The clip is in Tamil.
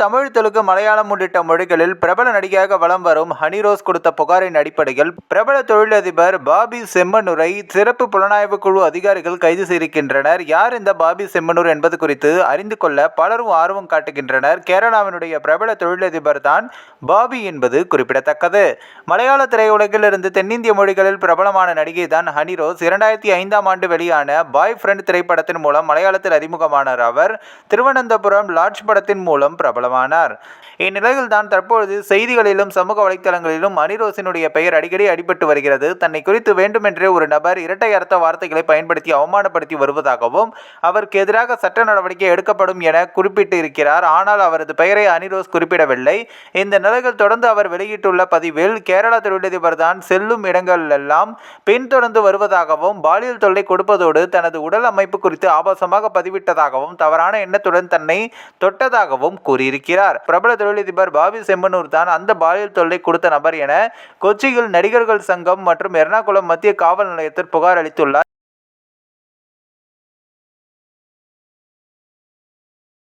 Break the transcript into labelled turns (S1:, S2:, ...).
S1: தமிழ் தெலுங்கு மலையாளம் உள்ளிட்ட மொழிகளில் பிரபல நடிகையாக வலம் வரும் ஹனிரோஸ் கொடுத்த புகாரின் அடிப்படையில் பிரபல தொழிலதிபர் பாபி செம்மனூரை சிறப்பு புலனாய்வு குழு அதிகாரிகள் கைது செய்திருக்கின்றனர். யார் இந்த பாபி செம்மனூர் என்பது குறித்து அறிந்து கொள்ள பலரும் ஆர்வம் காட்டுகின்றனர். கேரளாவினுடைய பிரபல தொழிலதிபர் தான் பாபி என்பது குறிப்பிடத்தக்கது. மலையாள திரையுலகில் இருந்து தென்னிந்திய மொழிகளில் பிரபலமான நடிகை தான் ஹனிரோஸ் இரண்டாயிரத்தி ஐந்தாம் ஆண்டு வெளியான பாய் ஃப்ரெண்ட் திரைப்படத்தின் மூலம் மலையாளத்தில் அறிமுகமானார் அவர். திருவனந்தபுரம் லாட்ஜ் படத்தின் மூலம் பிரபலம். இந்நிலையில் தான் தற்பொழுது செய்திகளிலும் சமூக வலைத்தளங்களிலும் அனிரோசினுடைய பெயர் அடிக்கடி அடிபட்டு வருகிறது. தன்னை குறித்து வேண்டுமென்றே ஒரு நபர் இரட்டை அர்த்த வார்த்தைகளை பயன்படுத்தி அவமானப்படுத்தி வருவதாகவும் அவருக்கு எதிராக சட்ட நடவடிக்கை எடுக்கப்படும் என குறிப்பிட்டு இருக்கிறார் ஆனால் அவரது பெயரை அனிரோஸ் குறிப்பிடவில்லை. இந்த நிலையில் தொடர்ந்து அவர் வெளியிட்டுள்ள பதிவில் கேரள தொழிலதிபர் தான் செல்லும் இடங்களெல்லாம் பின்தொடர்ந்து வருவதாகவும் பாலியல் தொல்லை கொடுப்பதோடு தனது உடல் அமைப்பு குறித்து ஆபாசமாக பதிவிட்டதாகவும் தவறான எண்ணத்துடன் தன்னை தொட்டதாகவும் கூறியிருக்கிறார். இருக்கிறார் பிரபல தொழிலதிபர் பாபி செம்மனூர் தான் அந்த பாலியல் தொல்லை கொடுத்த நபர் என கொச்சியில் நடிகர்கள் சங்கம் மற்றும் எர்ணாகுளம் மத்திய காவல் நிலையத்தில் புகார் அளித்துள்ளார்.